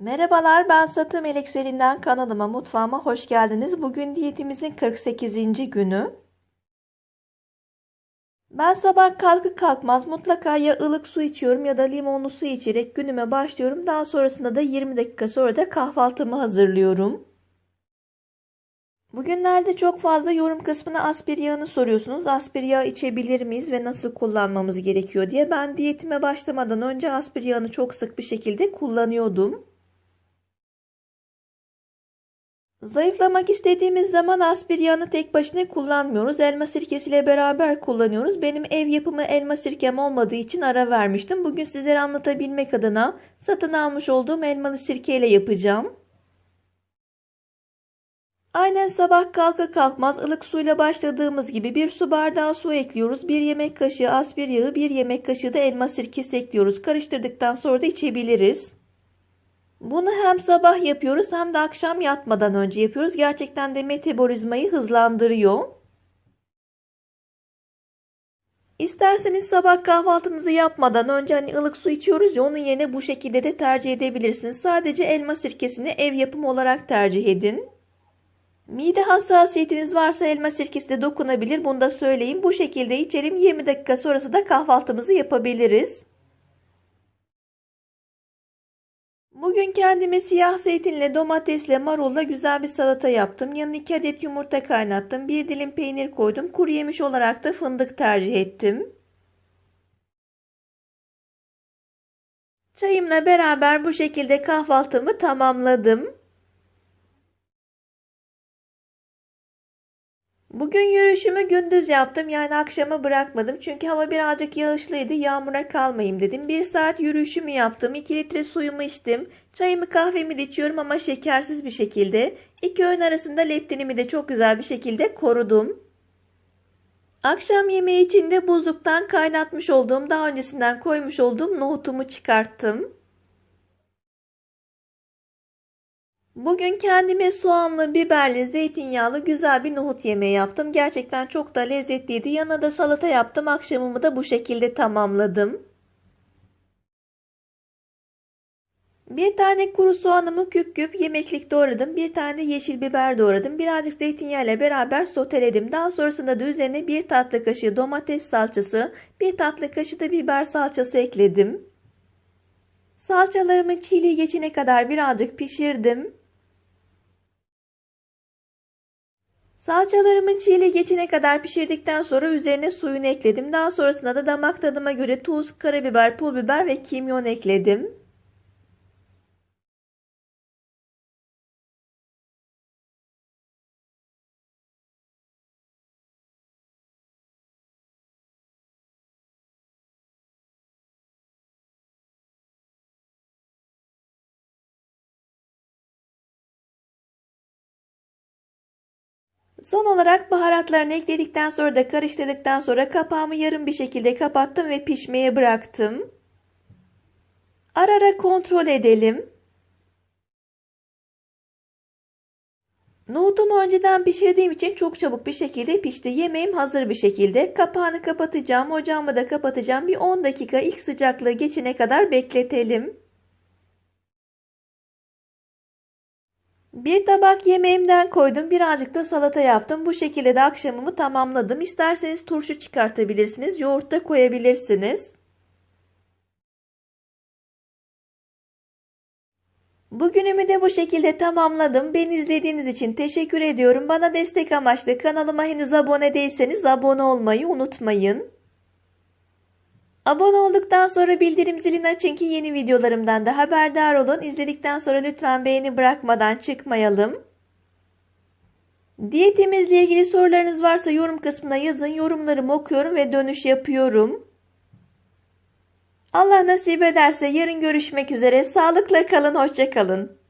Merhabalar ben Satı Melek Selin'den kanalıma mutfağıma hoş geldiniz. Bugün diyetimizin 48. günü. Ben sabah kalkıp kalkmaz mutlaka ya ılık su içiyorum ya da limonlu su içerek günüme başlıyorum. Daha sonrasında da 20 dakika sonra da kahvaltımı hazırlıyorum. Bugünlerde çok fazla yorum kısmına aspir yağını soruyorsunuz. Aspir yağı içebilir miyiz ve nasıl kullanmamız gerekiyor diye. Ben diyetime başlamadan önce aspir yağını çok sık bir şekilde kullanıyordum. Zayıflamak istediğimiz zaman aspir yağını tek başına kullanmıyoruz. Elma sirkesiyle beraber kullanıyoruz. Benim ev yapımı elma sirkem olmadığı için ara vermiştim. Bugün sizlere anlatabilmek adına satın almış olduğum elmalı sirkeyle yapacağım. Aynen sabah kalka kalkmaz ılık suyla başladığımız gibi bir su bardağı su ekliyoruz. Bir yemek kaşığı aspir yağı, bir yemek kaşığı da elma sirkesi ekliyoruz. Karıştırdıktan sonra da içebiliriz. Bunu hem sabah yapıyoruz hem de akşam yatmadan önce yapıyoruz. Gerçekten de metabolizmayı hızlandırıyor. İsterseniz sabah kahvaltınızı yapmadan önce hani ılık su içiyoruz ya onun yerine bu şekilde de tercih edebilirsiniz. Sadece elma sirkesini ev yapımı olarak tercih edin. Mide hassasiyetiniz varsa elma sirkesi de dokunabilir. Bunu da söyleyeyim. Bu şekilde içelim. 20 dakika sonrası da kahvaltımızı yapabiliriz. Bugün kendime siyah zeytinle, domatesle, marulla güzel bir salata yaptım. Yanına 2 adet yumurta kaynattım. Bir dilim peynir koydum. Kuru yemiş olarak da fındık tercih ettim. Çayımla beraber bu şekilde kahvaltımı tamamladım. Bugün yürüyüşümü gündüz yaptım yani akşama bırakmadım çünkü hava birazcık yağışlıydı yağmura kalmayayım dedim. Bir saat yürüyüşümü yaptım 2 litre suyumu içtim çayımı kahvemi de içiyorum ama şekersiz bir şekilde. İki öğün arasında leptinimi de çok güzel bir şekilde korudum. Akşam yemeği için de buzluktan kaynatmış olduğum daha öncesinden koymuş olduğum nohutumu çıkarttım. Bugün kendime soğanlı, biberli, zeytinyağlı güzel bir nohut yemeği yaptım. Gerçekten çok da lezzetliydi. Yanına da salata yaptım. Akşamımı da bu şekilde tamamladım. Bir tane kuru soğanımı küp küp yemeklik doğradım. Bir tane yeşil biber doğradım. Birazcık zeytinyağı ile beraber soteledim. Daha sonrasında da üzerine bir tatlı kaşığı domates salçası, bir tatlı kaşığı da biber salçası ekledim. Salçalarımı çiğliği geçene kadar birazcık pişirdim. Salçalarımın çiğli geçene kadar pişirdikten sonra üzerine suyunu ekledim. Daha sonrasında da damak tadıma göre tuz, karabiber, pul biber ve kimyon ekledim. Son olarak baharatlarını ekledikten sonra da karıştırdıktan sonra kapağımı yarım bir şekilde kapattım ve pişmeye bıraktım. Ara ara kontrol edelim. Nohutumu önceden pişirdiğim için çok çabuk bir şekilde pişti. Yemeğim hazır bir şekilde. Kapağını kapatacağım. Ocağımı da kapatacağım. Bir 10 dakika ilk sıcaklığı geçene kadar bekletelim. Bir tabak yemeğimden koydum. Birazcık da salata yaptım. Bu şekilde de akşamımı tamamladım. İsterseniz turşu çıkartabilirsiniz. Yoğurt da koyabilirsiniz. Bugünümü de bu şekilde tamamladım. Beni izlediğiniz için teşekkür ediyorum. Bana destek amaçlı kanalıma henüz abone değilseniz abone olmayı unutmayın. Abone olduktan sonra bildirim zilini açın ki yeni videolarımdan da haberdar olun. İzledikten sonra lütfen beğeni bırakmadan çıkmayalım. Diyetimizle ilgili sorularınız varsa yorum kısmına yazın. Yorumlarımı okuyorum ve dönüş yapıyorum. Allah nasip ederse yarın görüşmek üzere. Sağlıkla kalın, hoşça kalın.